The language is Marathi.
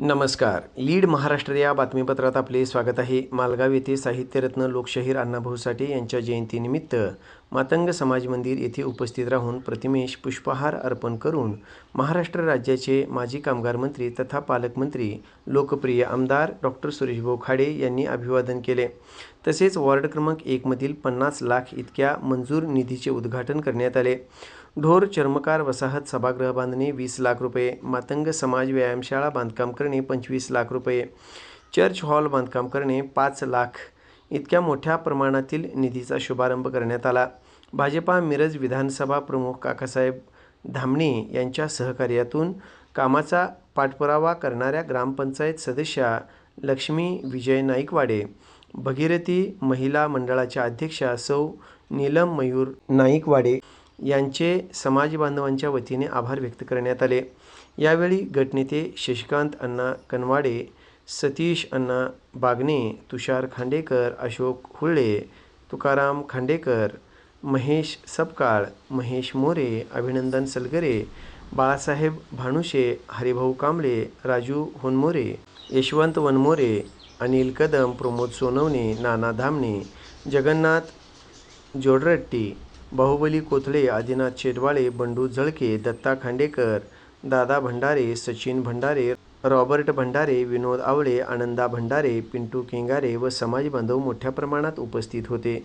नमस्कार. लीड महाराष्ट्र या बातमीपत्रात आपले स्वागत आहे. मालगाव येथे साहित्यरत्न लोकशाहीर अण्णाभाऊ साठे यांच्या जयंतीनिमित्त मातंग समाज मंदिर येथे उपस्थित राहून प्रतिमेश पुष्पहार अर्पण करून महाराष्ट्र राज्याचे माजी कामगार मंत्री तथा पालकमंत्री लोकप्रिय आमदार डॉक्टर सुरेशभाऊ खाडे यांनी अभिवादन केले. तसेच वॉर्ड क्रमांक एकमधील पन्नास लाख इतक्या मंजूर निधीचे उद्घाटन करण्यात आले. ढोर चर्मकार वसाहत सभागृह बांधणे वीस लाख रुपये मातंग समाज व्यायामशाळा बांधकाम करणे पंचवीस लाख रुपये चर्च हॉल बांधकाम करणे पाच लाख इतक्या मोठ्या प्रमाणातील निधीचा शुभारंभ करण्यात आला. भाजपा मिरज विधानसभा प्रमुख काकासाहेब धामणे यांच्या सहकार्यातून कामाचा पाठपुरावा करणाऱ्या ग्रामपंचायत सदस्या लक्ष्मी विजय नाईकवाडे भगीरथी महिला मंडळाच्या अध्यक्षा सौ नीलम मयूर नाईकवाडे यांचे समाज बांधवांच्या वतीने आभार व्यक्त करण्यात आले. यावेळी गटनेते शशिकांत अण्णा कनवाडे सतीश अण्णा बागणे तुषार खांडेकर अशोक हुळ्ळे तुकाराम खांडेकर महेश सपकाळ महेश मोरे अभिनंदन सलगरे बाळासाहेब भानुशे हरिभाऊ कांबळे राजू होनमोरे यशवंत वनमोरे अनिल कदम प्रमोद सोनवणे नाना धामणे जगन्नाथ जोडरट्टी बाहुबली कोथळे आदिनाथ शेटवाळे बंडू झळके दत्ता खांडेकर दादा भंडारे सचिन भंडारे रॉबर्ट भंडारे विनोद आवळे आनंदा भंडारे पिंटू केंगारे व समाज बांधव मोठ्या प्रमाणात उपस्थित होते.